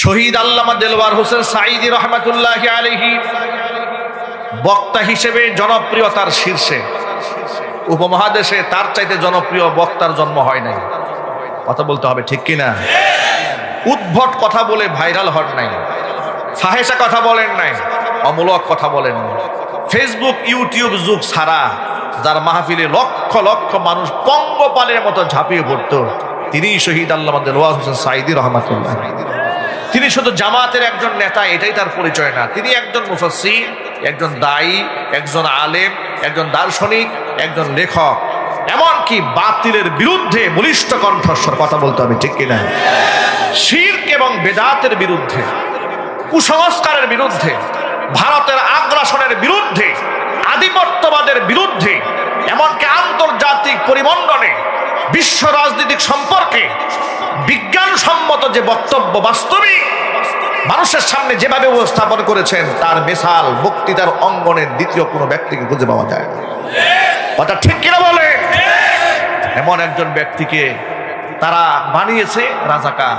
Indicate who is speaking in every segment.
Speaker 1: শহীদ আল্লামা দেলওয়ার হোসেন সাইদি রহমতুল্লাহ আলহি বক্তা হিসেবে জনপ্রিয়তার শীর্ষে, উপমহাদেশে তার চাইতে জনপ্রিয় বক্তার জন্ম হয় নাই। কথা বলতে হবে ঠিক কিনা? উদ্ভট কথা বলে ভাইরাল হন নাই। ফাহেসা কথা বলেন নাই, অমূলক কথা বলেন ফেসবুক, ইউটিউব যুগ ছাড়া যার মাহফিলে লক্ষ লক্ষ মানুষ পঙ্গপালের মতো ঝাঁপিয়ে পড়তো তিনি শহীদ আল্লাহ দেলওয়ার হোসেন সাইদি রহমতুল্লাহ। তিনি শুধু জামাতের একজন নেতা, এটাই তার পরিচয় না। তিনি একজন মুফাসির একজন দায়ী, একজন আলেম, একজন দার্শনিক, একজন লেখক। এমনকি বাতিলের বিরুদ্ধে বলিষ্ঠ কণ্ঠস্বর, কথা বলতে হবে, ঠিক কিনা? শির্ক এবং বেদাতের বিরুদ্ধে, কুসংস্কারের বিরুদ্ধে, ভারতের আগ্রাসনের বিরুদ্ধে, আধিপত্যবাদের বিরুদ্ধে, এমনকি আন্তর্জাতিক পরিমণ্ডলে বিশ্ব রাজনীতিক সম্পর্কে বিজ্ঞানসম্মত যে বক্তব্য বাস্তবিক, মানুষের সামনে যেভাবে উপস্থাপন করেছেন, তার মেশাল বক্তৃতার অঙ্গনের দ্বিতীয় কোনো ব্যক্তিকে খুঁজে পাওয়া যায় না। কথা ঠিক কিনা বলে? এমন একজন ব্যক্তিকে তারা বানিয়েছে, রাজাকার।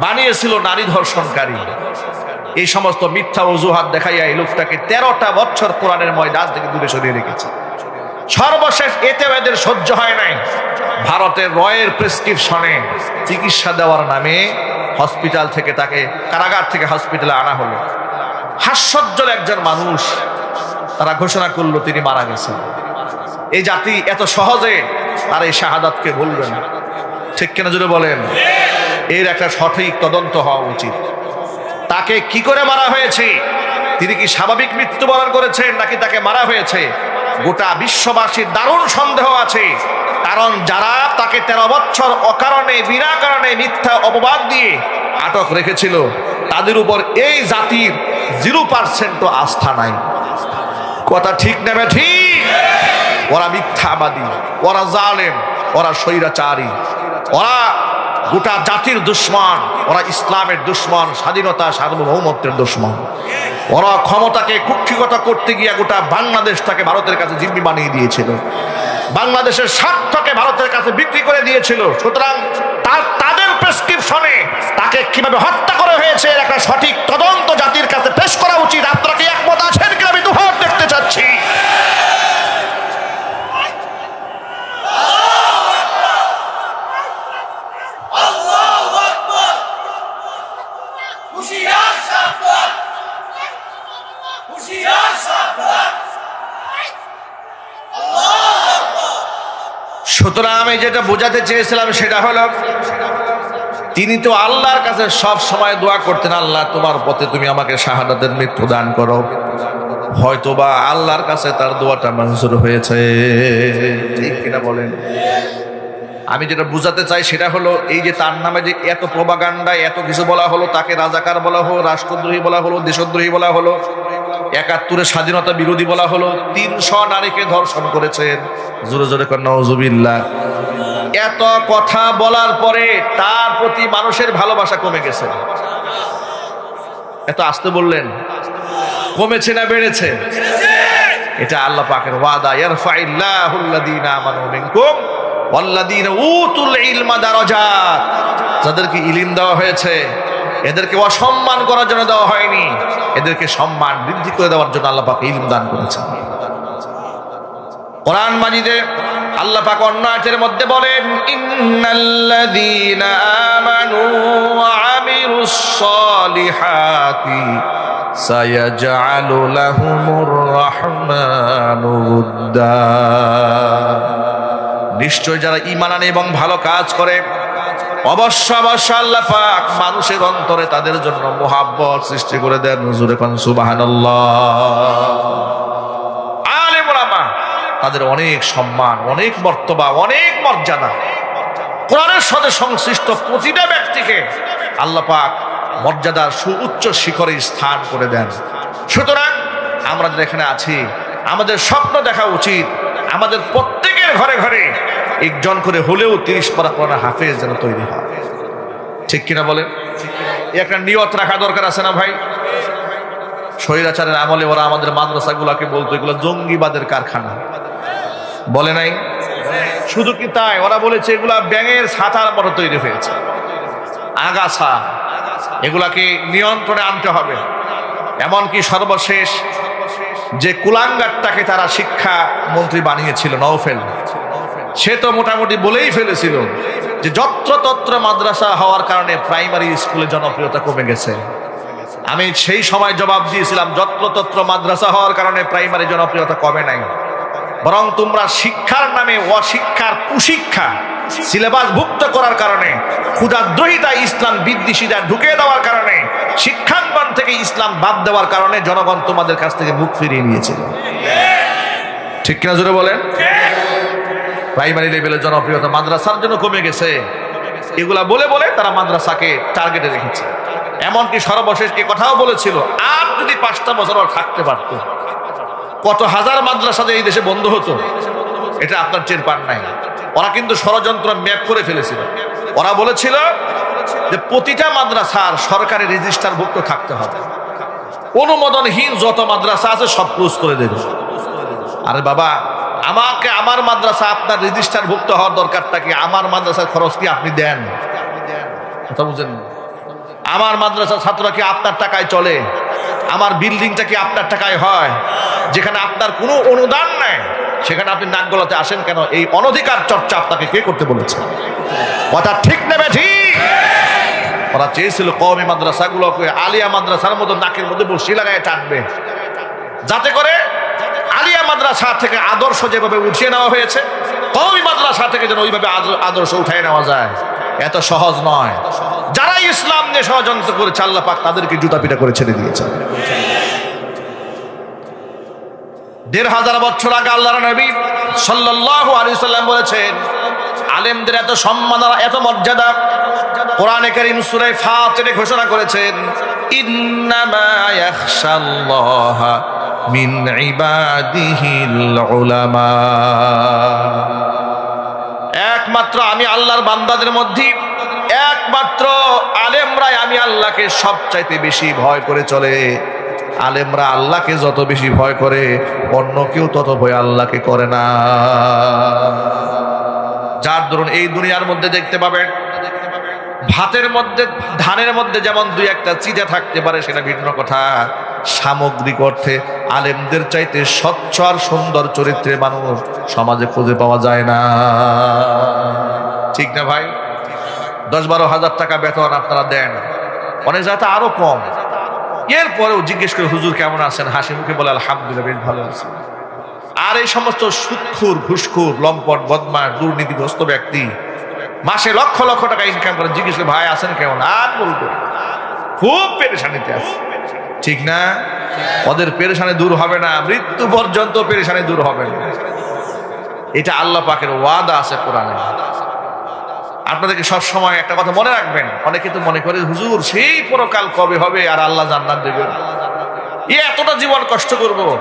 Speaker 1: বানিয়েছিল নারী ধর্ষণকারী। এই সমস্ত মিথ্যা অজুহাত দেখাইয়া এই লোকটাকে তেরোটা বছর কোরআনের ময়দান থেকে দূরে সরিয়ে রেখেছে। সর্বশেষ এতেও এদের সহ্য হয় নাই। ভারতের রয়ের প্রেসক্রিপশনে চিকিৎসা দেওয়ার নামে হসপিটাল থেকে তাকে কারাগার থেকে হসপিটালে আনা হলো। হাস্যজ্জ্বল একজন মানুষ তারা ঘোষণা করল তিনি মারা গেছেন। এই জাতি এত সহজে তার এই শাহাদাতকে বলবে না। ঠিক কেন যদি বলেন? এর একটা সঠিক তদন্ত হওয়া উচিত। তাকে কি করে মারা হয়েছে? তিনি কি স্বাভাবিক মৃত্যুবরণ করেছেন নাকি তাকে মারা হয়েছে? গোটা বিশ্ববাসীর দারুণ সন্দেহ আছে। কারণ যারা তাকে তেরো বছর অকারণে বিনা কারণে মিথ্যা অপবাদ দিয়ে আটক রেখেছিল, তাদের উপর এই জাতির জিরো পার্সেন্টও আস্থা নাই। কথা ঠিক নেবে ঠিক? ওরা মিথ্যাবাদী, ওরা জালেম, ওরা স্বৈরাচারী, ওরা গোটা জাতির দুশ্মন, ওরা ইসলামের দুশ্মন, স্বাধীনতা, সার্বভৌমত্বের দুশ্মন। ওরা ক্ষমতাকে কুক্ষিগত করতে গিয়ে গোটা বাংলাদেশটাকে ভারতের কাছে জিম্মি বানিয়ে দিয়েছিল। বাংলাদেশের স্বার্থকে ভারতের কাছে বিক্রি করে দিয়েছিল। সুতরাং তার, তাদের প্রেসক্রিপশনে তাকে কীভাবে হত্যা করা হয়েছে একটা সঠিক তদন্ত জাতির কাছে পেশ করা উচিত। আপনারা কি একমত আছেন কিনা আমি দুহার দেখতে চাচ্ছি
Speaker 2: হুশিয়ার সাবধান হুশিয়ার সাবধান
Speaker 1: সুতরাং আমি যেটা বোঝাতে চেয়েছিলাম সেটা হলো, তিনি তো আল্লাহর কাছে সব সময় দোয়া করতেন, আল্লাহ, তোমার পথে তুমি আমাকে শাহাদাতের মৃত্যু দান করো। হয়তোবা আল্লাহর কাছে তার দোয়াটা মঞ্জুর হয়েছে। ঠিক কিনা বলেন? আমি যেটা বুঝাতে চাই সেটা হলো, এই যে তার নামে যে এত প্রবাগান্ডা এত কিছু বলা হলো, তাকে রাজাকার বলা হলো, রাষ্ট্রদ্রোহী বলা হলো, দেশদ্রোহী বলা হলো একাত্তরে স্বাধীনতা বিরোধী বলা হলো, তিনশো নারীকে ধর্ষণ করেছেন। জোরে জোরে কর, নওজুবিল্লাহ। এত কথা বলার পরে তার প্রতি মানুষের ভালোবাসা কমে গেছে। এত আসতে বললেন, কমেছে না বেড়েছে? এটা আল্লাহ পাকের ওয়াদা যাদেরকে ইলম দেওয়া হয়েছে এদেরকে অসম্মান করার জন্য দেওয়া হয়নি। এদেরকে সম্মান বৃদ্ধি করে দেওয়ার জন্য আল্লাহ পাক ইলম দান করেছেন। কোরআন মাজিদে আল্লাহ পাক অন্য আয়াতের মধ্যে বলেন, ইন্নাল্লাযীনা আমানু ওয়া আমিলুস সালিহাতি সায়াজআলু লাহুমুর রাহমানু উদ্দা। নিশ্চয় যারা ঈমান আনে এবং ভালো কাজ করে অবশ্য অবশ্য আল্লাহ পাক মানুষের অন্তরে তাদের জন্য মোহাব্বত সৃষ্টি করে দেন, হুজুরে কোন ওলামা তাদের অনেক সম্মান, অনেক মর্তবা, অনেক মর্যাদা। কোরআনের সাথে সংশ্লিষ্ট প্রতিটা ব্যক্তিকে আল্লাহ পাক মর্যাদার সুউচ্চ শিখরে স্থান করে দেন। সুতরাং আমরা এখানে আছি, আমাদের স্বপ্ন দেখা উচিত, আমাদের প্রত্যেকের ঘরে ঘরে একজন করে হলেও তিরিশ পারা কোরআন হাফেজ যেন তৈরি হয়। ঠিক কিনা বলেন? একটা নিয়ত রাখা দরকার আছে না ভাই? স্বৈরাচারের আমলে ওরা আমাদের মাদ্রাসাগুলোকে বলতো, এগুলো জঙ্গিবাদের কারখানা। বলে নাই? শুধু কি তাই? ওরা বলেছে, এগুলা ব্যাঙের ছাতার মতো তৈরি হয়েছে। আগাছা, এগুলাকে নিয়ন্ত্রণে আনতে হবে। এমনকি সর্বশেষ যে কুলাঙ্গারটাকে তারা শিক্ষা মন্ত্রী বানিয়েছিল, নওফেল। সে তো মোটামুটি বলেই ফেলেছিল যে যত্রতত্র মাদ্রাসা হওয়ার কারণে প্রাইমারি স্কুলে জনপ্রিয়তা কমে গেছে। আমি সেই সময় জবাব দিয়েছিলাম, যত্রতত্র মাদ্রাসা হওয়ার কারণে প্রাইমারি জনপ্রিয়তা কমে নাই। বরং তোমরা শিক্ষার নামে অশিক্ষার কুশিক্ষা সিলেবাস ভুক্ত করার কারণে ক্ষুদাদ্রোহিতা ইসলাম বিদ্বেষীরা ঢুকে দেওয়ার কারণে, শিক্ষাঙ্গন থেকে ইসলাম বাদ দেওয়ার কারণে জনগণ তোমাদের কাছ থেকে মুখ ফিরিয়ে নিয়েছিল। ঠিক কিনা জোরে বলেন? প্রাইমারি লেভেলের জনপ্রিয়তা মাদ্রাসার জন্য কমে গেছে। এগুলা বলে বলে তারা মাদ্রাসাকে টার্গেটে রেখেছে। এমনকি সর্বশেষ এ কথাও বলেছিল, আর যদি পাঁচটা বছর থাকতে পারত। কত হাজার মাদ্রাসা এই দেশে বন্ধ হতো, এটা আপনার টের পান নাই। ওরা কিন্তু ষড়যন্ত্র ম্যাপ করে ফেলেছিল। ওরা বলেছিল যে প্রতিটা মাদ্রাসার সরকারি রেজিস্টারভুক্ত থাকতে হবে। অনুমোদনহীন যত মাদ্রাসা আছে সব ক্লোজ করে দেবে। আরে বাবা আমাকে আমার মাদ্রাসা আপনার রেজিস্টার ভুক্ত হওয়ার দরকারটা কি আমার মাদ্রাসার খরচ কি আপনি দেন? কথা বুঝেন আমার মাদ্রাসার ছাত্ররা কি আপনার টাকায় চলে? আমার বিল্ডিংটা কি আপনার টাকায় হয়? যেখানে আপনার কোনো অনুদান নেই, সেখানে আপনি নাক গলাতে আসেন কেন? এই অনধিকার চর্চা আপনাকে কে করতে বলেছে? কথা ঠিক নেবে ঠিক? ওরা চেয়েছিল কওমি মাদ্রাসাগুলোকে, আলিয়া মাদ্রাসার মতো নাকের মধ্যে বসি লাগায় টানবে। যাতে করে মাদ্রাসা থেকে আদর্শ যেভাবে উঠিয়ে নেওয়া হয়েছে কৌমি মাদ্রাসা থেকে যেন ওইভাবে আদর্শ উঠিয়ে নেওয়া যায়, এত সহজ নয়। যারা ইসলাম নিয়ে ষড়যন্ত্র করেছে, আল্লাহ পাক তাদেরকে জুতা পিটা করে ছেড়ে দিয়েছে দেড় হাজার বছর আগে আল্লাহর নবী সাল্লাল্লাহু আলাইহি সাল্লাম বলেছেন আলেমদের এত সম্মান এত মর্যাদা। কোরআনে কারীম সূরা ফাতিরে ঘোষণা করেছেন, ইন্নামা ইয়াখশাল্লাহ মিন ইবাদিহিল একমাত্র আমি আল্লাহর বান্দাদের মধ্যে, একমাত্র আলেমরাই আমি আল্লাহকে সবচাইতে বেশি ভয় করে চলে। আলেমরা আল্লাহকে যত বেশি ভয় করে, অন্য কেউ তত ভয় আল্লাহকে করে না। যার ধরুন এই দুনিয়ার মধ্যে দেখতে পাবেন, ভাতের মধ্যে, ধানের মধ্যে যেমন দুই একটা চিজা থাকতে পারে, সেটা ভিন্ন কথা। সামগ্রিক অর্থে আলেমদের চাইতে স্বচ্ছ আর সুন্দর চরিত্রের মানুষ সমাজে খুঁজে পাওয়া যায় না। ঠিক না ভাই? দশ বারো হাজার টাকা বেতন আপনারা দেন। অনেক জায়গাতে আরও কম। এরপরেও জিজ্ঞেস করে হুজুর কেমন আছেন? হাসি মুখে বলে, আলহামদুলিল্লাহ, বেশ ভালো আছি। আর এই সমস্ত সুৎখুর, ঘুষখুর, লম্পট বদমাস দুর্নীতিগ্রস্ত ব্যক্তি মাসে লক্ষ লক্ষ টাকা ইনকাম করে, জিজ্ঞেস ভাই, আছেন কেমন? আর বলব খুব পেরেশানিতে আছে। ঠিক না? ওদের পেরেশানি দূর হবে না, মৃত্যু পর্যন্ত পেরেশানি দূর হবে না। এটা আল্লাহ পাকের ওয়াদা আছে কোরআনে। আপনাদেরকে সব সময় একটা কথা মনে রাখবেন, অনেকে তো মনে করে, হুজুর, সেই পরকাল কবে হবে? আর আল্লাহ জান্নাত দেবে। এ এতটা জীবন কষ্ট করব।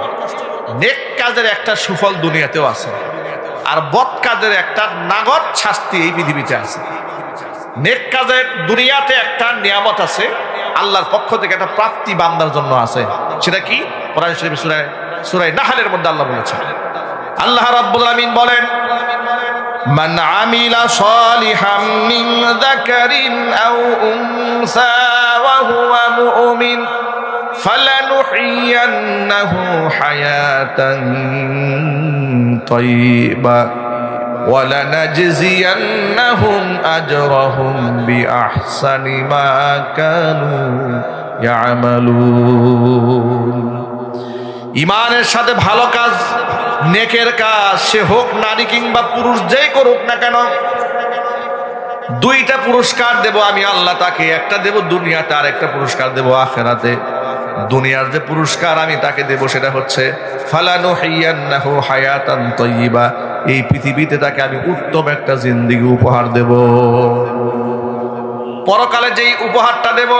Speaker 1: নেক কাজের একটা সুফল দুনিয়াতেও আছে। আর বদ কাজের একটা নাগর শাস্তি এই পৃথিবীতে আছে। নেক কাজের দুনিয়াতে একটা নিয়ামত আছে, আল্লাহর পক্ষ থেকে একটা প্রাপ্তি বান্দার জন্য আছে। সেটা কি? কোরআন শরীফ সুরায় সুরায় নাহালের মধ্যে আল্লাহ বলেছে আল্লাহ রাব্বুল আমিন বলেন, মান আমিলা সালিহাম মিন যাকারিন আও উনসা ওয়া হুয়া মুমিন। فلنحيينه حياة طيبة ولنجزينهم أجرهم بأحسن ما كانوا يعملون ইমানের সাথে ভালো কাজ নেকের কাজ সে হোক নারী কিংবা পুরুষ যেই করুক না কেন দুইটা পুরস্কার দেব আমি আল্লাহ তাকে একটা দেব দুনিয়াতে আর একটা পুরস্কার দেব আখেরাতে দুনিয়ার যে পুরস্কার আমি তাকে দেব সেটা হচ্ছে ফালানু হাইয়ান্নাহু হায়াতান তয়্যিবা এই পৃথিবীতে তাকে আমি উত্তম একটা জিন্দিগি উপহার দেব। পরকালে যেই উপহারটা দেব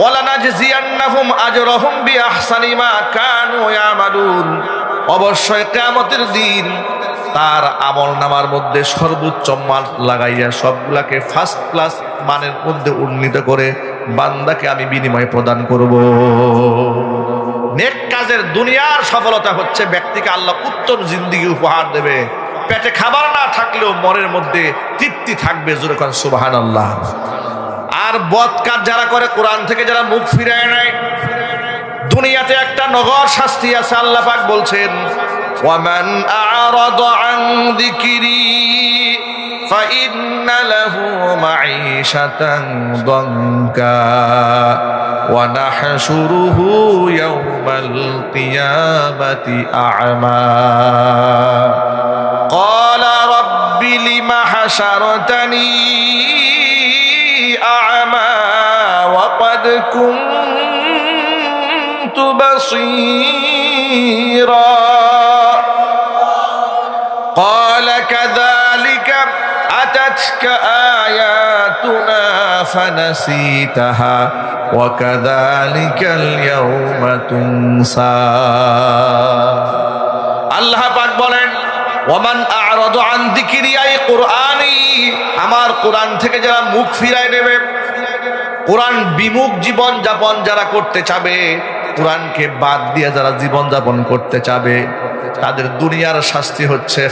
Speaker 1: ওয়ালানা জিয়ান্নাহুম আজরাহুম বিআহসানি মা কানু ইয়ামালুন। অবশ্যই কিয়ামতের দিন তার আমল নামার মধ্যে সর্বোচ্চ মান লাগাইয়া সবগুলাকে ফার্স্ট ক্লাস মানের মধ্যে উন্নীত করে বান্দাকে আমি বিনিময় প্রদান করব। নেক কাজের দুনিয়ার সফলতা হচ্ছে ব্যক্তিকে আল্লাহ উত্তম জিন্দিগি উপহার দেবে। পেটে খাবার না থাকলেও মনের মধ্যে তৃপ্তি থাকবে জোরে সুবাহান আল্লাহ আর কাজ যারা করে, কোরআন থেকে যারা মুখ ফিরায় নেয়, দুনিয়াতে একটা নগর শাস্তি আছে, আল্লাহ পাক বলছেন ওয়ামান আ'রাদ আন فإن له معيشة ضنكا ونحشره يوم القيامة أعمى. قال رب لم حشرتني أعمى وقد كنت بصيرا. আতাতকা আয়াতুনা ফানাসিতাহা ওয়া কাযালিকাল ইয়াউমা তুনসা আল্লাহ পাক বলেন, ওমান আরদ আন যিকরিয়াই কুরআনি? আমার কোরআন থেকে যারা মুখ ফিরায় নেবে, কোরআন বিমুখ জীবন যাপন যারা করতে চাবে, কোরআনকে বাদ দিয়ে যারা জীবন যাপন করতে চাবে তাদের দুনিয়ার শাস্তি হচ্ছে।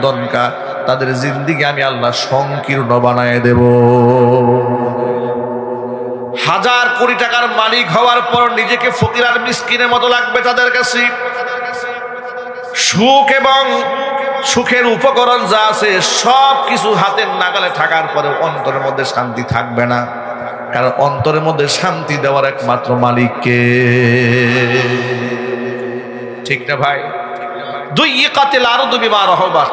Speaker 1: দনকা। তাদের জিন্দিগি আমি আল্লাহ সংকীর্ণ বানায় দেব। হাজার কোটি টাকার মালিক হওয়ার পর নিজেকে ফকির আর মিসকিনের মতো লাগবে তাদের কাছে। সুখ এবং সুখের উপকরণ যা আছে, সব কিছু হাতের নাগালে থাকার পরে অন্তরের মধ্যে শান্তি থাকবে না। কারণ অন্তরের মধ্যে শান্তি দেওয়ার একমাত্র মালিককে ঠিক না ভাই? দুই ইকাতিল আরও দুবি রহবাত।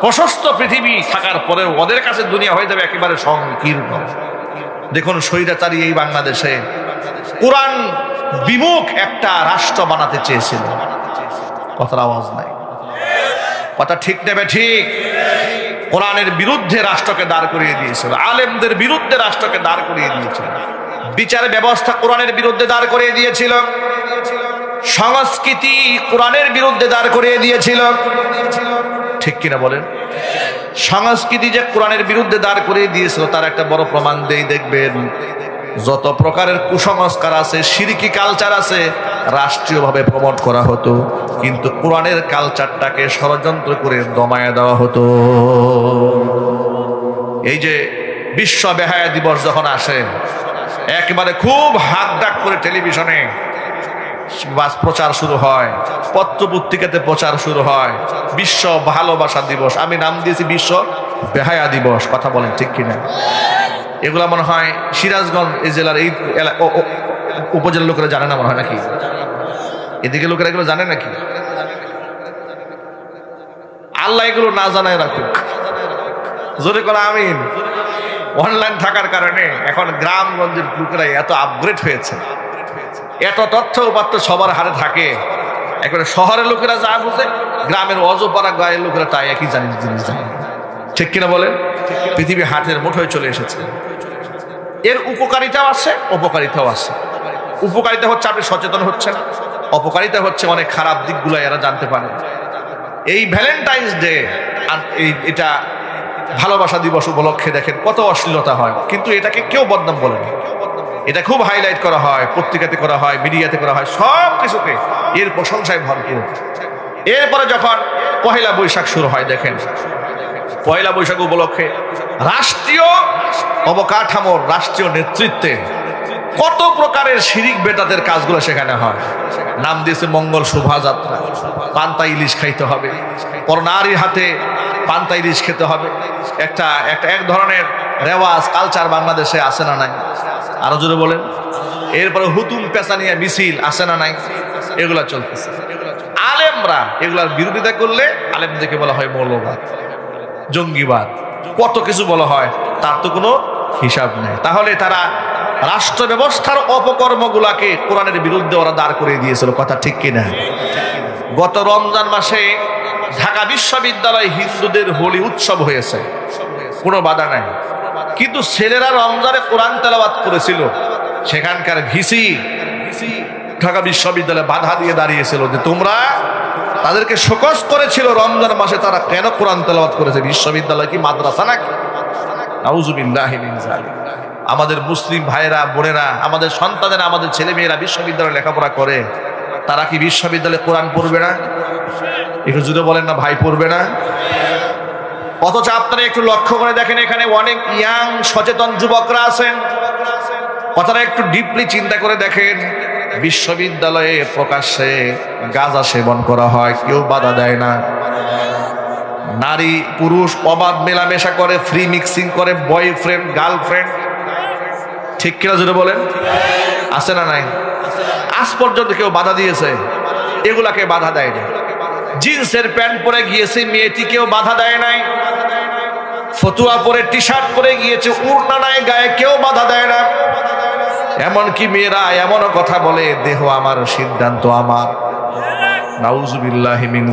Speaker 1: প্রশস্ত পৃথিবী থাকার পরে ওদের কাছে দুনিয়া হয়ে যাবে একেবারে সংকীর্ণ। দেখুন, স্বৈরাচারী এই বাংলাদেশে কোরআন বিমুখ একটা রাষ্ট্র বানাতে চেয়েছিল। কথার আওয়াজ নাই। কথা ঠিক নেবে ঠিক? কোরআনের বিরুদ্ধে রাষ্ট্রকে দাঁড় করিয়ে দিয়েছিল। আলেমদের বিরুদ্ধে রাষ্ট্রকে দাঁড় করিয়ে দিয়েছিল। বিচার ব্যবস্থা কোরআনের বিরুদ্ধে দাঁড় করিয়ে দিয়েছিল। সংস্কৃতি কোরআনের বিরুদ্ধে দাঁড় করিয়ে দিয়েছিল। ঠিক কিনা বলেন? সংস্কৃতি যে কোরআনের বিরুদ্ধে দাঁড় করিয়ে দিয়েছিল, তার একটা বড় প্রমাণ দেই, দেখবেন। যত প্রকারের কুসংস্কার আছে, সিরিকি কালচার আছে, রাষ্ট্রীয়ভাবে প্রমোট করা হতো। কিন্তু কোরআনের কালচারটাকে ষড়যন্ত্র করে দমায় দেওয়া হতো। এই যে বিশ্ব বেহায়া দিবস যখন আসে, একেবারে খুব হাক ডাক করে টেলিভিশনে প্রচার শুরু হয় পত্র পত্রিকাতে প্রচার শুরু হয়, বিশ্ব ভালোবাসা দিবস। আমি নাম দিয়েছি বিশ্ব বেহায়া দিবস, কথা বলেন ঠিক কিনা। এগুলা মনে হয় সিরাজগঞ্জ এই জেলার এই উপজেলার লোকেরা জানে না মনে হয় নাকি? এদিকে লোকেরা এগুলো জানে নাকি? আল্লাহ এগুলো না জানায় রাখুক। জোরে করে আমিন। অনলাইন থাকার কারণে এখন গ্রামগঞ্জের লোকেরা এত আপগ্রেড হয়েছে। এত তথ্য উপাত্ত সবার হারে থাকে। একবারে শহরের লোকেরা যা বুঝে, গ্রামের অজপাড়া গায়ের লোকেরা তাই একই জানি জিনিস জানে। ঠিক কিনা বলেন? পৃথিবী হাতের মুঠোয় চলে এসেছে। এর উপকারিতাও আছে, অপকারিতাও আছে। উপকারিতা হচ্ছে আপনি সচেতন হচ্ছেন। অপকারিতা হচ্ছে অনেক খারাপ দিকগুলো এরা জানতে পারে। এই ভ্যালেন্টাইন্স ডে এই এটা ভালোবাসা দিবস উপলক্ষে দেখেন কত অশ্লীলতা হয়। কিন্তু এটাকে কেউ বদনাম বলেনি। এটা খুব হাইলাইট করা হয়, পত্রিকাতে করা হয় মিডিয়াতে করা হয়, সব কিছুতে এর প্রশংসায় ভরপুর। এরপরে যখন পহেলা বৈশাখ শুরু হয়, দেখেন, পয়লা বৈশাখ উপলক্ষে রাষ্ট্রীয় অবকাঠামোর রাষ্ট্রীয় নেতৃত্বে কত প্রকারের শিরিক বেটাদের কাজগুলো সেখানে হয়। নাম দিয়েছে মঙ্গল শোভাযাত্রা, পান্তা ইলিশ খাইতে হবে পর নারীর হাতে পান্তা ইলিশ খেতে হবে। একটা একটা, এক ধরনের রেওয়াজ কালচার বাংলাদেশে আছে না নাই? আরও জোরে বলেন। এরপরে হুতুম পেঁচা নিয়ে মিছিল আসে না নাই? এগুলা চলতেছে। আলেমরা এগুলার বিরোধিতা করলে আলেমদেরকে বলা হয় মৌলবাদ, জঙ্গিবাদ। কত কিছু বলা হয়, তার তো কোনো হিসাব নেই। তাহলে তারা রাষ্ট্র ব্যবস্থার অপকর্মগুলাকে কোরআনের বিরুদ্ধে ওরা দাঁড় করিয়ে দিয়েছিল, কথা ঠিক কিনা? গত রমজান মাসে ঢাকা বিশ্ববিদ্যালয় হিন্দুদের হোলি উৎসব হয়েছে। কোনো বাধা নাই। কিন্তু ছেলেরা রমজানে কোরআন তেলাবাদ করেছিল। সেখানকার ভিসি ঢাকা বিশ্ববিদ্যালয়ে বাধা দিয়ে দাঁড়িয়েছিল যে তোমরা তাদেরকে শোকস করেছিল রমজান মাসে, তারা কেন কোরআন তেলাওয়াত করেছে? বিশ্ববিদ্যালয় কি মাদ্রাসা নাকি? আমাদের মুসলিম ভাইয়েরা, বোনেরা, আমাদের সন্তানেরা, আমাদের ছেলে মেয়েরা বিশ্ববিদ্যালয়ে লেখাপড়া করে, তারা কি বিশ্ববিদ্যালয়ে কোরআন পড়বে না? একটু জুড়ে বলেন না, ভাই পড়বে না? অথচ আপনারা একটু লক্ষ্য করে দেখেন এখানে অনেক ইয়াং, সচেতন যুবকরা আছেন। কথাটা একটু ডিপলি চিন্তা করে দেখেন। বিশ্ববিদ্যালয়ে প্রকাশ্যে গাঁজা সেবন করা হয়, কেউ বাধা দেয় না। নারী, পুরুষ অবাধ মেলামেশা করে ফ্রি মিক্সিং করে বয়ফ্রেন্ড গার্লফ্রেন্ড ঠিক কিনা যদি বলেন? আছে না নাই? আজ পর্যন্ত কেউ বাধা দিয়েছে। এগুলাকে বাধা দেয়নি। জিন্সের প্যান্ট পরে গিয়েছে মেয়েটি কেউ বাধা দেয় নাই। ফতুয়া পরে টি শার্ট পরে গিয়েছে, উড়না নাই, গায়ে কেউ বাধা দেয় না। এমনকি মেয়েরা এমনও কথা বলে, দেহ আমার সিদ্ধান্ত আমার।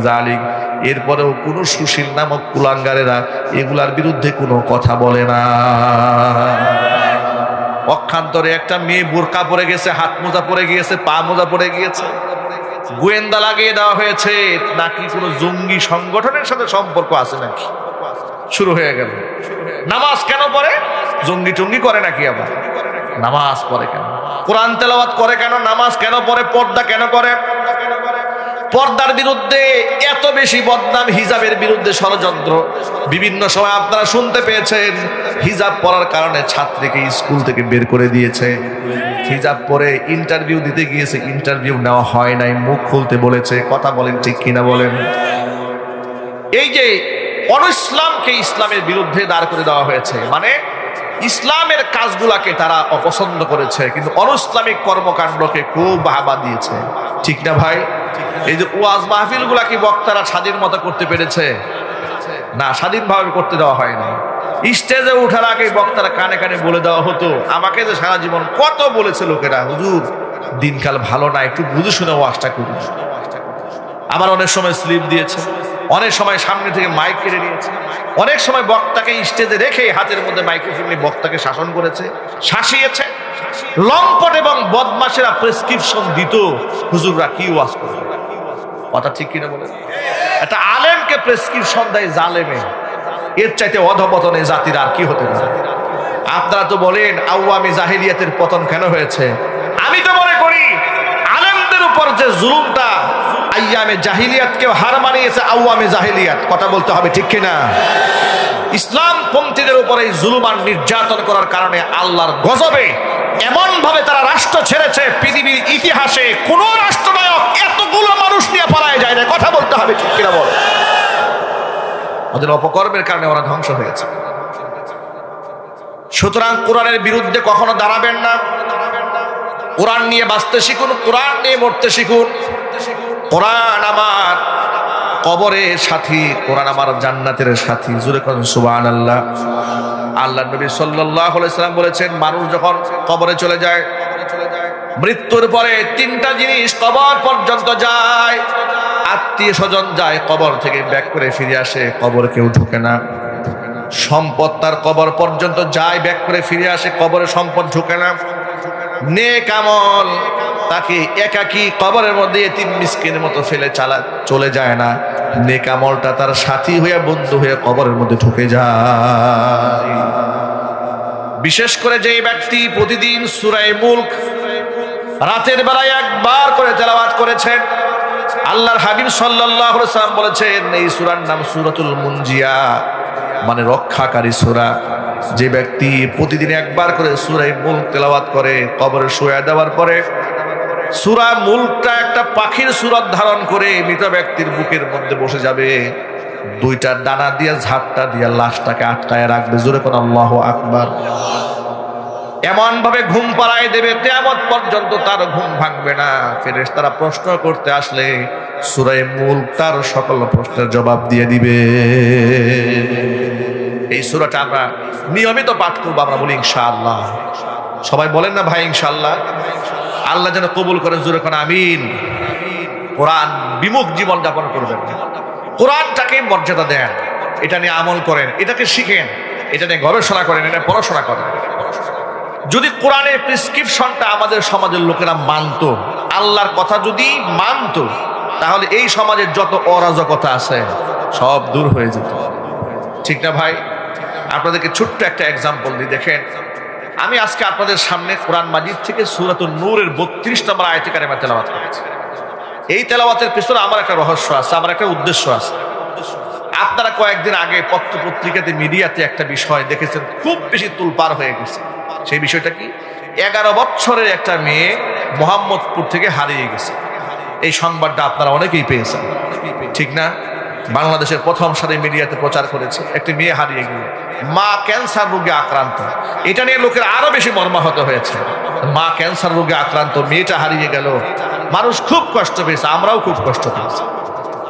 Speaker 1: জালিক এরপরেও কোনো সুশীল নামক কুলাঙ্গারেরা এগুলার বিরুদ্ধে কোনো কথা বলে না। অক্ষান্তরে একটা মেয়ে বোরকা পরে গেছে, হাত মোজা পরে গিয়েছে, পা মোজা পরে গিয়েছে। গোয়েন্দা লাগিয়ে দেওয়া হয়েছে, নাকি কোনো জঙ্গি সংগঠনের সাথে সম্পর্ক আছে নাকি? শুরু হয়ে গেল। নামাজ কেন পড়ে? জঙ্গি টঙ্গি করে নাকি আবার? নামাজ পড়ে কেন? কোরআন তেলাওয়াত করে কেন? নামাজ কেন পড়ে? পর্দা কেন করে? পর্দার বিরুদ্ধে, এত বেশি বদনাম হিজাবের বিরুদ্ধে ষড়যন্ত্র। বিভিন্ন সময় আপনারা শুনতে পেয়েছেন, হিজাব পরার কারণে ছাত্রীকে স্কুল থেকে বের করে দিয়েছে। হিজাব পরে ইন্টারভিউ দিতে গিয়েছে, ইন্টারভিউ নেওয়া হয় নাই, মুখ খুলতে বলেছে। কথা বলেন ঠিক কিনা বলেন। এই যে অনইসলামকে ইসলামের বিরুদ্ধে দাঁড় করে দেওয়া হয়েছে মানে ইসলামের কাজগুলাকে তারা অপছন্দ করেছে, কিন্তু অনইসলামিক কর্মকাণ্ডকে খুব বাহাবা দিয়েছে। ঠিক না ভাই? এই যে ওয়াজ মাহফিলগুলা কি বক্তারা স্বাধীন মতো করতে পেরেছে? না, স্বাধীনভাবে করতে দেওয়া হয় না স্টেজে ওঠার আগে বক্তারা কানে কানে বলে দেওয়া হতো, আমাকে যে সারা জীবন কত বলেছে লোকেরা, হুজুর, দিনকাল ভালো না, একটু বুঝে শুনে ওয়াজটা করুন। আবার অনেক সময় স্লিপ দিয়েছে, অনেক সময় সামনে থেকে মাইক কেড়ে নিয়েছে, অনেক সময় বক্তাকে স্টেজে রেখে হাতের মধ্যে মাইক্রোফোন নিয়ে বক্তাকে শাসন করেছে, শাসিয়েছে। লম্পট এবং বদমাসেরা প্রেসক্রিপশন দিত, হুজুররা কি ওয়াজ করবে? কথা ঠিক কিনা বলে একটা আলেমকে প্রেসক্রিপশন দেয় জালেমে। এর চাইতে অধপতনে জাতির আর কি হতে পারে? আপনারা তো বলেন আউয়ামী জাহিলিয়াতের পতন কেন হয়েছে? আমি তো মনে করি, আলেমদের উপর যে জুলুমটা আইয়ামে জাহিলিয়াতকেও হার মানিয়েছে আউয়ামে জাহিলিয়াত, কথা বলতে হবে ঠিক কিনা? ইসলাম পন্থীদের উপরে এই জুলুম আর নির্যাতন করার কারণে আল্লাহর গজবে এমন ভাবে তারা রাষ্ট্র ছেড়েছে, পৃথিবীর ইতিহাসে কোন রাষ্ট্রনায়ক এতগুলো মানুষ নিয়ে পালায় যায় না কথা বলতে হবে ঠিক কিনা বল? ওদের অপকর্মের কারণে ওরা ধ্বংস হয়েছে সুতরাং কোরআনের বিরুদ্ধে কখনো দাঁড়াবেন না। কোরআন নিয়ে বাঁচতে শিখুন, কোরআন নিয়ে মরতে শিখুন। কোরআন আমার কবরের সাথী, কোরআন আমার জান্নাতের সাথী। জুরে কোন সুবান আল্লাহ আল্লাহ নবী সাল্লাম বলেছেন, মানুষ যখন কবরে চলে যায়, মৃত্যুর পরে তিনটা জিনিস কবর পর্যন্ত যায় আত্মীয় স্বজন যায়, কবর থেকে ব্যাক করে ফিরে আসে, কবর কেউ ঢুকে না। সম্পদ তার কবর পর্যন্ত যায়, ব্যাক করে ফিরে আসে, কবরে সম্পদ ঢুকে না। নেক আমল তাকে একাকি কবরের মধ্যে তিন মিসকিনের মতো ফেলে চালা, চলে যায় না। নেকামলটা তার সাথী হয়ে, বন্ধু হয়ে কবরের মধ্যে ঢুকে যায়। বিশেষ করে যে ব্যক্তি প্রতিদিন সুরাই মুল্ক রাতের বেলায় একবার করে তেলাওয়াত করেছেন, আল্লাহর হাবিব সাল্লাম বলেছেন, এই সুরার নাম সূরাতুল মুনজিয়া মানে রক্ষাকারী সূরা। যে ব্যক্তি প্রতিদিন একবার করে সূরাই মুল্ক তেলাওয়াত করে, কবরে শুয়ে দেওয়ার পরে সূরা মূলটা একটা পাখির সুরত ধারণ করে মৃত ব্যক্তির বুকের মধ্যে বসে যাবে। দুইটা ডানা দিয়ে, ঝাপটা দিয়ে লাশটাকে আটকায় রাখবে। জোরে কোন আল্লাহ আকবার। এমন ভাবে ঘুম পাড়ায় দেবে তেমন পর্যন্ত তার ঘুম ভাঙবে না। ফেরেস তারা প্রশ্ন করতে আসলে সুরাই মূল তার সকল প্রশ্নের জবাব দিয়ে দিবে। এই সুরাটা আমরা নিয়মিত পাঠ করব, আমরা বলি ইনশাআল্লাহ। সবাই বলেন না ভাই ইনশাআল্লাহ? আল্লাহ যেন কবুল করেন, জোরে কোন আমিন। কোরআন বিমুখ জীবন যাপন করবেন। কোরআনটাকে মর্যাদা দেন, এটা নিয়ে আমল করেন, এটাকে শিখেন, এটা নিয়ে গবেষণা করেন, এটা পড়াশোনা করেন। যদি কোরআনের প্রেসক্রিপশনটা আমাদের সমাজের লোকেরা মানত, আল্লাহর কথা যদি মানত, তাহলে এই সমাজের যত অরাজকতা আছে, সব দূর হয়ে যেত। ঠিক না ভাই? আপনাদেরকে ছোট্ট একটা এক্সাম্পল দিই, দেখেন। আমি আজকে আপনাদের সামনে কোরআন মাজিদ থেকে সুরাত নূরের বত্রিশ নম্বর আয়তে কারিমা তেলাওয়াত করেছি। এই তেলাওয়াতের পিছনে আমার একটা রহস্য আছে, আমার একটা উদ্দেশ্য আছে। আপনারা কয়েকদিন আগে পত্র পত্রিকাতে মিডিয়াতে একটা বিষয় দেখেছেন, খুব বেশি তুলপার হয়ে গেছে। সেই বিষয়টা কি? এগারো বছরের একটা মেয়ে মোহাম্মদপুর থেকে হারিয়ে গেছে। এই সংবাদটা আপনারা অনেকেই পেয়েছেন। ঠিক না? বাংলাদেশের প্রথম সারি মিডিয়াতে প্রচার করেছে। একটি মেয়ে হারিয়ে গেল। মা ক্যান্সার রোগে আক্রান্ত। এটা নিয়ে লোকের আরও বেশি মর্মাহত হয়েছে। মা ক্যান্সার রোগে আক্রান্ত, মেয়েটা হারিয়ে গেল। মানুষ খুব কষ্ট পেয়েছে, আমরাও খুব কষ্ট পেয়েছি।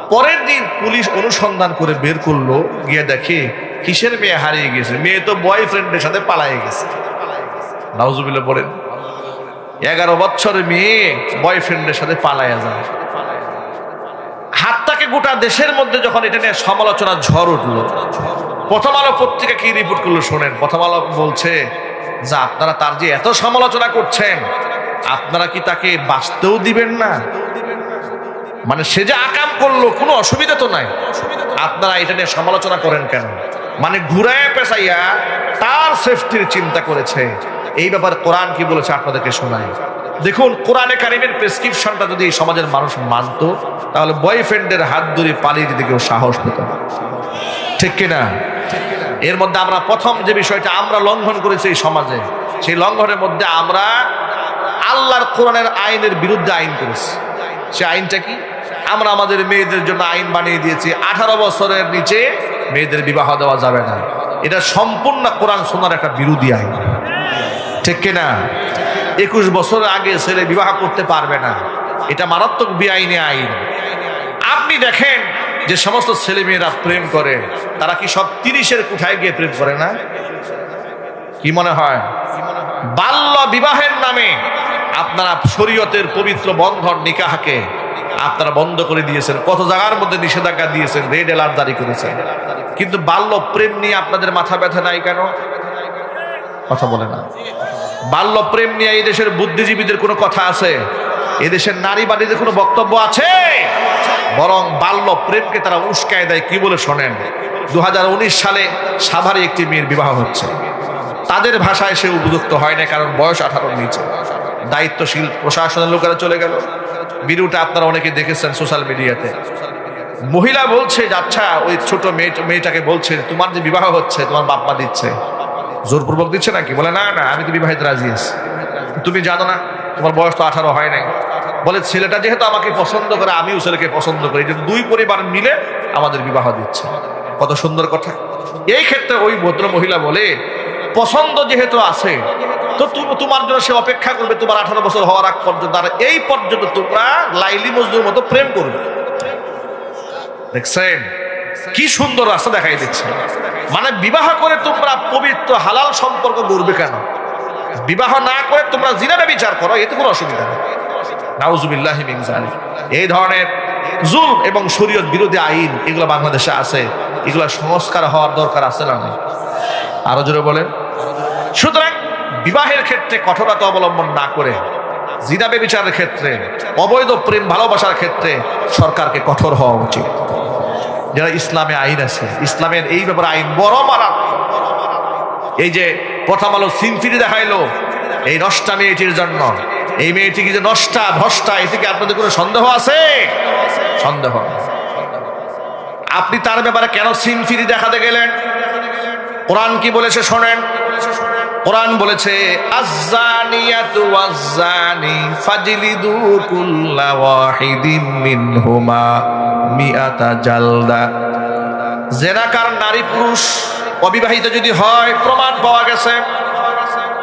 Speaker 1: পরের দিন পুলিশ অনুসন্ধান করে বের করল, গিয়ে দেখে কিসের মেয়ে হারিয়ে গেছে? মেয়ে তো বয়ফ্রেন্ডের সাথে পালায়ে গেছে। নাউজুবিল্লাহ পড়েন এগারো বছরের মেয়ে বয়ফ্রেন্ডের সাথে পালায়া যায়। হাতটাকে গোটা দেশের মধ্যে যখন এটা নিয়ে সমালোচনা ঝড় উঠল, প্রথম আলো পত্রিকা কি রিপোর্ট করল শোনেন? প্রথম আলো বলছে যে আপনারা তার যে এত সমালোচনা করছেন, আপনারা কি তাকে বাঁচতেও দিবেন না? মানে সে যে আকাম করল, কোনো অসুবিধা তো নাই। আপনারা এটা নিয়ে সমালোচনা করেন কেন? মানে ঘুরায় পেশাইয়া তার সেফটির চিন্তা করেছে। এই ব্যাপারে কোরআন কি বলেছে আপনাদেরকে শোনায় দেখুন, কোরআনে কারিমের প্রেসক্রিপশনটা যদি এই সমাজের মানুষ মানতো, তাহলে বয়ফ্রেন্ডের হাত ধরে পালিয়ে যেতে কেউ সাহস পেত ঠিক কিনা? এর মধ্যে আমরা প্রথম যে বিষয়টা আমরা লঙ্ঘন করেছি এই সমাজে, সেই লঙ্ঘনের মধ্যে আমরা আল্লাহর কোরআনের আইনের বিরুদ্ধে আইন করেছি। সে আইনটা কি? আমরা আমাদের মেয়েদের জন্য আইন বানিয়ে দিয়েছি। আঠারো বছরের নিচে মেয়েদের বিবাহ দেওয়া যাবে না। এটা সম্পূর্ণ কোরআন শোনার একটা বিরোধী আইন। ঠিক কিনা? একুশ বছর আগে ছেলে বিবাহ করতে পারবে না। এটা মারাত্মক বেআইনি আইন। আপনি দেখেন যে সমস্ত ছেলে মেয়েরা প্রেম করে, তারা কি সব তিরিশের কুঠায় গিয়ে প্রেম করে না? কি মনে হয়? বাল্য বিবাহের নামে আপনারা শরীয়তের পবিত্র বন্ধন নিকাহকে আপনারা বন্ধ করে দিয়েছেন। কত জায়গার মধ্যে নিষেধাজ্ঞা দিয়েছেন, রেড অ্যালার্ট জারি করেছেন। কিন্তু বাল্য প্রেম নিয়ে আপনাদের মাথা ব্যথা নাই কেন? কথা বলে না। বাল্য প্রেম নিয়ে এই দেশের বুদ্ধিজীবীদের কোনো কথা আছে? এদেশের নারীবাদীদের কোনো বক্তব্য আছে? বরং বাল্য প্রেমকে তারা উস্কায় দেয়, কি বলে শোনেন? দু হাজার উনিশ সালে সাভারে একটি মেয়ের বিবাহ হচ্ছে। তাদের ভাষায় সে উপযুক্ত হয় না কারণ বয়স আঠারোর নিচে। দায়িত্বশীল প্রশাসনের লোকেরা চলে গেল। ভিডিওটা আপনারা অনেকে দেখেছেন সোশ্যাল মিডিয়াতে। মহিলা বলছে আচ্ছা ওই ছোট মেয়ে মেয়েটাকে বলছে তোমার যে বিবাহ হচ্ছে, তোমার বাপ্পা দিচ্ছে। জোরপূর্বক দিচ্ছে নাকি? বলে, না না, আমি তো বিবাহিত রাজি আছি। তুমি জানো না, তোমার বয়স তো আঠারো হয় নাই। বলে, ছেলেটা যেহেতু আমাকে পছন্দ করে, আমিও ছেলেকে পছন্দ করি যে দুই পরিবার মিলে আমাদের বিবাহ দিচ্ছে। কত সুন্দর কথা। এই ক্ষেত্রে ওই ভদ্র মহিলা বলে, পছন্দ যেহেতু আছে তো, তোমার জন্য সে অপেক্ষা করবে, তোমার আঠারো বছর হওয়ার আগ পর্যন্ত, আর এই পর্যন্ত তোমরা লাইলি মজদুর মতো প্রেম করবে। দেখছেন? কি সুন্দর রাস্তা দেখাই দিচ্ছে। মানে বিবাহ করে তোমরা পবিত্র হালাল সম্পর্ক গড়বে কেন? বিবাহ না করে তোমরা জিনাবে বিচার করো, এতে কোনো অসুবিধা নেই। নাউজুবিল্লাহি এই ধরনের জুল এবং শরীয়ত বিরোধী আইন, এগুলো বাংলাদেশে আছে। এগুলো সংস্কার হওয়ার দরকার আছে না? আরও জোরে বলেন। সুতরাং বিবাহের ক্ষেত্রে কঠোরতা অবলম্বন না করে জিনাবে বিচারের ক্ষেত্রে, অবৈধ প্রেম ভালোবাসার ক্ষেত্রে সরকারকে কঠোর হওয়া উচিত। যারা ইসলামে আইন আছে, ইসলামের এই ব্যাপারে আইন বড় মারাত্মক। এই যে প্রথম আলো সিনফিরি দেখাইলো, এই নষ্টা মেয়েটির জন্য। এই মেয়েটি কি যে নষ্টা ভ্রষ্টা এতে কি আপনাদের কোনো সন্দেহ আছে? সন্দেহ আপনি তার ব্যাপারে কেন সিনফিরি দেখাতে গেলেন? কোরআন কি বলেছে শোনেন? কোরআন বলেছে, আজ্জানিয়াতু কুল্লা ওয়াহিদিন মিনহুমা। মিআতা জালদা। জেনাকার নারী পুরুষ অবিবাহিত যদি হয়, প্রমাণ পাওয়া গেছে,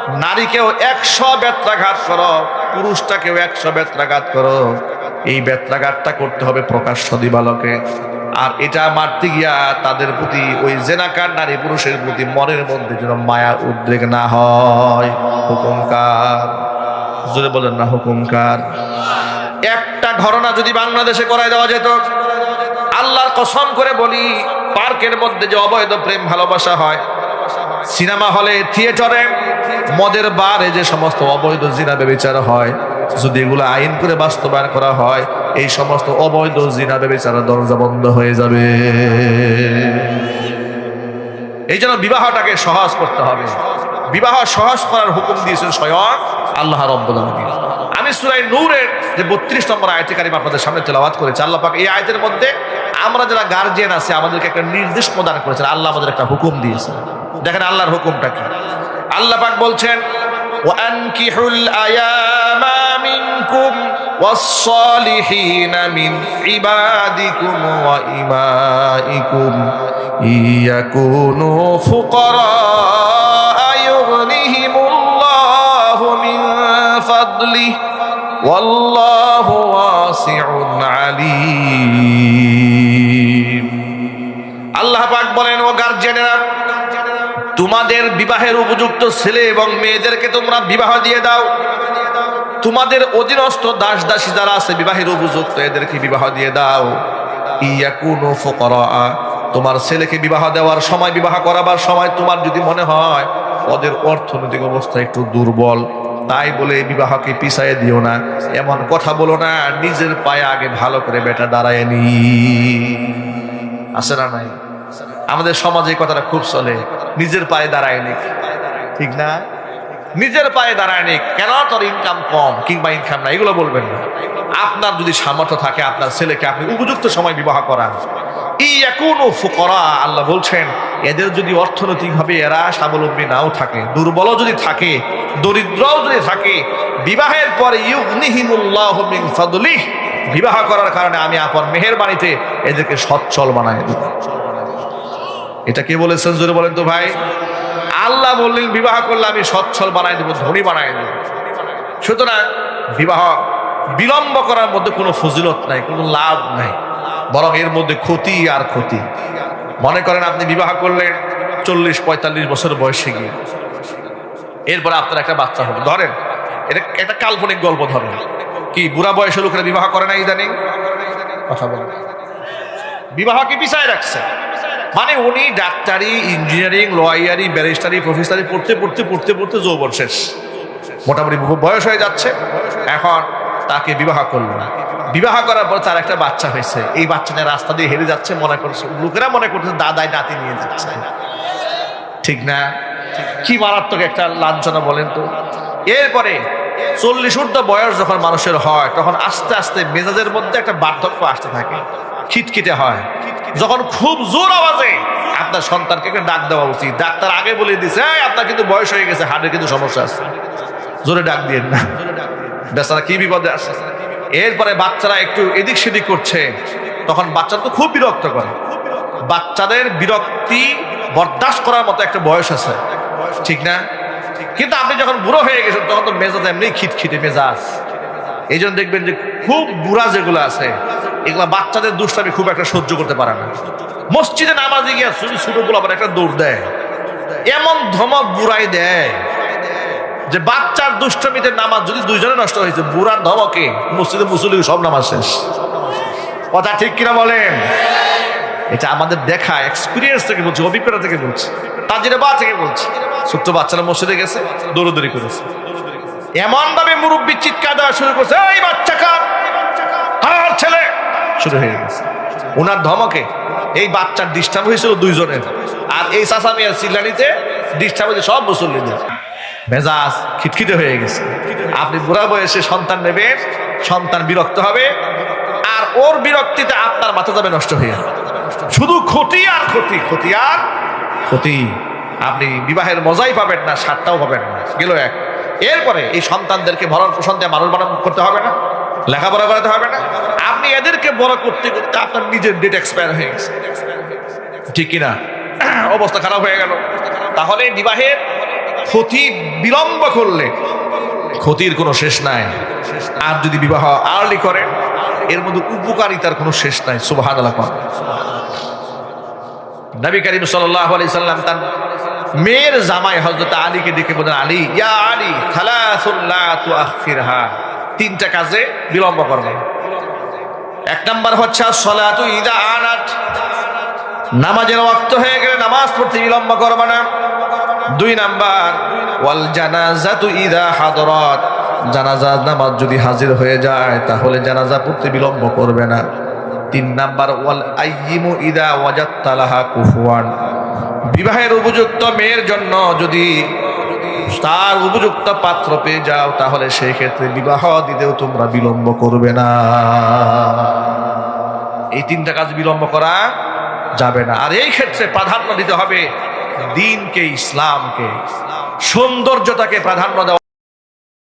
Speaker 1: নারীকেও একশো বেত্রাঘাত করো, পুরুষটাকেও একশো বেত্রাঘাত করো। এই বেত্রাঘাতটা করতে হবে প্রকাশ্য দিবালকে। আর এটা মারতে গিয়া তাদের প্রতি, ওই জেনাকার নারী পুরুষের প্রতি মনের মধ্যে যেন মায়া উদ্রেক না হয়। হুকুমকার। জোরে বলেন না, হুকুমকার। একটা ঘটনা যদি বাংলাদেশে করাই দেওয়া যেত আল্লাহর কসম করে বলি, পার্কের মধ্যে যে অবৈধ প্রেম ভালোবাসা হয়, সিনেমা হলে, থিয়েটারে, মদের বারে যে সমস্ত অবৈধ জিনা বেবিচার হয়, যদি এগুলো আইন করে বাস্তবায়ন করা হয়, এই সমস্ত অবৈধ জিনা বেবিচারের দরজা বন্ধ হয়ে যাবে। এই জন্য বিবাহটাকে সহজ করতে হবে। বিবাহ সহজ করার হুকুম দিয়েছেন স্বয়ং আল্লাহ রব্বুল আমি সুরাই নূরের যে বত্রিশ নম্বর আয়তে কারিম আপনাদের সামনে তেলাওয়াত করেছি, আল্লাহ পাক এই আয়তের মধ্যে আমরা যারা গার্জিয়ান আছে আমাদেরকে একটা নির্দেশ প্রদান করেছেন আল্লাহ আমাদের একটা হুকুম দিয়েছেন দেখেন আল্লাহর হুকুমটা কি আল্লাহ পাক বলছেন وأنكحوا الأيام منكم والصالحين من عبادكم وإمائكم إن يكونوا فقراء يغنهم الله من فضله والله واسع عليم তোমাদের বিবাহের উপযুক্ত ছেলে এবং মেয়েদেরকে তোমরা বিবাহ দিয়ে দাও। তোমাদের অধীনস্থ দাস দাসী যারা আছে, বিবাহের উপযুক্ত এদেরকে বিবাহ দিয়ে দাও। ইয়াকুনু ফুকরা তোমার ছেলেকে বিবাহ দেওয়ার সময়, বিবাহ করাবার সময় তোমার যদি মনে হয়, ওদের অর্থনৈতিক অবস্থা একটু দুর্বল, তাই বলে বিবাহকে পিছায় দিও না। এমন কথা বলো না, নিজের পায়ে আগে ভালো করে বেটা দাঁড়ায় নি। আছে না নাই? আমাদের সমাজে কথাটা খুব চলে নিজের পায়ে দাঁড়ায়নি ঠিক না? নিজের পায়ে দাঁড়ায়নি কেন? তোর ইনকাম কম কিংবা ইনকাম না এগুলো বলবেন না। আপনার যদি সামর্থ্য থাকে, আপনার ছেলেকে আপনি উপযুক্ত সময় বিবাহ করান। ফুকরা, আল্লাহ বলছেন, এদের যদি অর্থনৈতিকভাবে এরা স্বাবলম্বী নাও থাকে দুর্বলও যদি থাকে, দরিদ্রও যদি থাকে, বিবাহের পরে বিবাহ করার কারণে আমি আপন মেহেরবাণীতে এদেরকে সচ্ছল বানায় দেব। এটা কে বলেছেন? জোরে বলেন তো ভাই। আল্লাহ বললেন, বিবাহ করলে আমি সচ্ছল বানাই দেবো, ধনী বানাই দেবো। সুতরাং বিবাহ বিলম্ব করার মধ্যে কোনো ফজিলত নাই, কোনো লাভ নাই। বরং এর মধ্যে ক্ষতি আর ক্ষতি। মনে করেন আপনি বিবাহ করলেন চল্লিশ, পঁয়তাল্লিশ বছর বয়সে গিয়ে এরপরে আপনার একটা বাচ্চা হবে। ধরেন, এটা একটা কাল্পনিক গল্প ধরেন। কি, বুড়া বয়সের লোকেরা বিবাহ করে না ইদানিং? কথা বলেন। বিবাহ কি পিছায় রাখছে? মানে উনি ডাক্তারি, ইঞ্জিনিয়ারিং, লয়ারি, ব্যারিস্টারি, প্রফেসরি পড়তে পড়তে পড়তে পড়তে যৌবন শেষ। মোটামুটি বয়স হয়ে যাচ্ছে। এখন তাকে বিবাহ করল না। বিবাহ করার পর তার একটা বাচ্চা হয়েছে। এই বাচ্চাটা রাস্তা দিয়ে হেরে যাচ্ছে, মনে করছে লোকেরা মনে করছে দাদাই নাতি নিয়ে যাচ্ছে। ঠিক না? কি মারাত্মক একটা লাঞ্ছনা বলেন তো। এরপরে চল্লিশ ঊর্ধ্ব বয়স যখন মানুষের হয়, তখন আস্তে আস্তে মেজাজের মধ্যে একটা বার্ধক্য আসতে থাকে। খিটখিটে হয়। যখন খুব জোর আওয়াজে আপনার সন্তানকে একটা ডাক দেওয়া উচিত। ডাক্তার আগে বলে দিছে "এই, আপনার কিন্তু বয়স হয়ে গেছে হার্টের কিন্তু সমস্যা আছে। জোরে ডাক দিয়ে না। বেচারা কি বিপদে আছে? এরপরে বাচ্চারা একটু এদিক সেদিক করছে। তখন বাচ্চারা তো খুব বিরক্ত করে। বাচ্চাদের বিরক্তি বরদাস্ত করার মতো একটা বয়স আছে। ঠিক না? কিন্তু আপনি যখন বুড়ো হয়ে গেছেন তখন তো মেজাজ এমনি খিটখিটে মেজাজ। এই জন্য দেখবেন যে খুব বুড়া যেগুলো আছে, এগুলা বাচ্চাদের দুষ্টামি খুব একটা সহ্য করতে পারে না। মসজিদে নামাজে গিয়ে শুধু ছোটগুলো আবার একটা দৌড় দেয়। এমন ধমক বুড়াই দেয় যে বাচ্চার দুষ্টমিতে নামাজ যদি দুইজনে নষ্ট হয়েছে, বুড়ার ধমকে, মসজিদে মুসলিম সব নামাজ শেষ। কথা ঠিক কিনা বলেন? এটা আমাদের দেখা এক্সপিরিয়েন্স থেকে বলছি, অভিজ্ঞতা থেকে বলছি তাজিরে বা থেকে বলছি। ছোট্ট বাচ্চারা মসজিদে গেছে, দৌড়দৌড়ি করেছে। এমন ভাবে মুরব্বী চিৎকার দেওয়া শুরু করছে, এই বাচ্চা কার? আর ছেলে? শুরু হয়ে গেছে। ওনার ধমকে, এই বাচ্চার ডিস্টার্ব হয়েছিল দুইজনের। আর এই সাসামিয়ার সিল্লানিতে ডিস্টার্ব হয়েছে সব মুসল্লিদের। মেজাজ খিটখিটে হয়ে গেছে। আপনি বুড়া বয়সে সন্তান নেবেন সন্তান বিরক্ত হবে, আর ওর বিরক্তিতে আপনার মাথা যাবে নষ্ট হয়ে শুধু ক্ষতি আর ক্ষতি ক্ষতি আর ক্ষতি। আপনি বিবাহের মজাই পাবেন না সাতটাও পাবেন না। গেল এক। এরপরে এই সন্তানদেরকে ভরণ পোষণ দিয়ে মানুষ বানান করতে হবে না, লেখাপড়া করাতে হবে না। আপনি এদেরকে বড় করতে করতে আপনার নিজের ডেট এক্সপায়ার হয়ে গেছে। ঠিক কিনা? অবস্থা খারাপ হয়ে গেল। তাহলে বিবাহের ক্ষতি বিলম্ব করলে ক্ষতির কোনো শেষ নাই। আর যদি বিবাহ আর্লি করেন এর মধ্যে উপকারিতার কোনো শেষ নাই। সুবাহান নবী করিম সাল্লাহ আলি সাল্লাম তার মেয়ের জামাই হজরত আলীকে ডেকে বলেন আলী, ইয়া আলী আখিরহা তিনটা কাজে বিলম্ব করবেন এক নাম্বার হচ্ছে সলাতু ইদা আনাত। নামাজের ওয়াক্ত হয়ে গেলে নামাজ পড়তে বিলম্ব করবে না। দুই নাম্বার, ওয়াল জানাজাতু ইদা হাদরত। জানাজা নামাজ যদি হাজির হয়ে যায়, তাহলে জানাজা পড়তে বিলম্ব করবে না। তিন নাম্বার, ওয়াল আইয়িমু ইদা ওয়াজাত্তালাহা কুফুয়ান। বিবাহের উপযুক্ত মেয়ের জন্য যদি তার উপযুক্ত পাত্র পেয়ে যাও, তাহলে সেই ক্ষেত্রে বিবাহ দিতেও তোমরা বিলম্ব করবে না। এই তিনটা কাজ বিলম্ব করা যাবে না। আর এই ক্ষেত্রে প্রাধান্য দিতে হবে দিনকে ইসলামকে, সৌন্দর্যতাকে প্রাধান্য দেওয়া।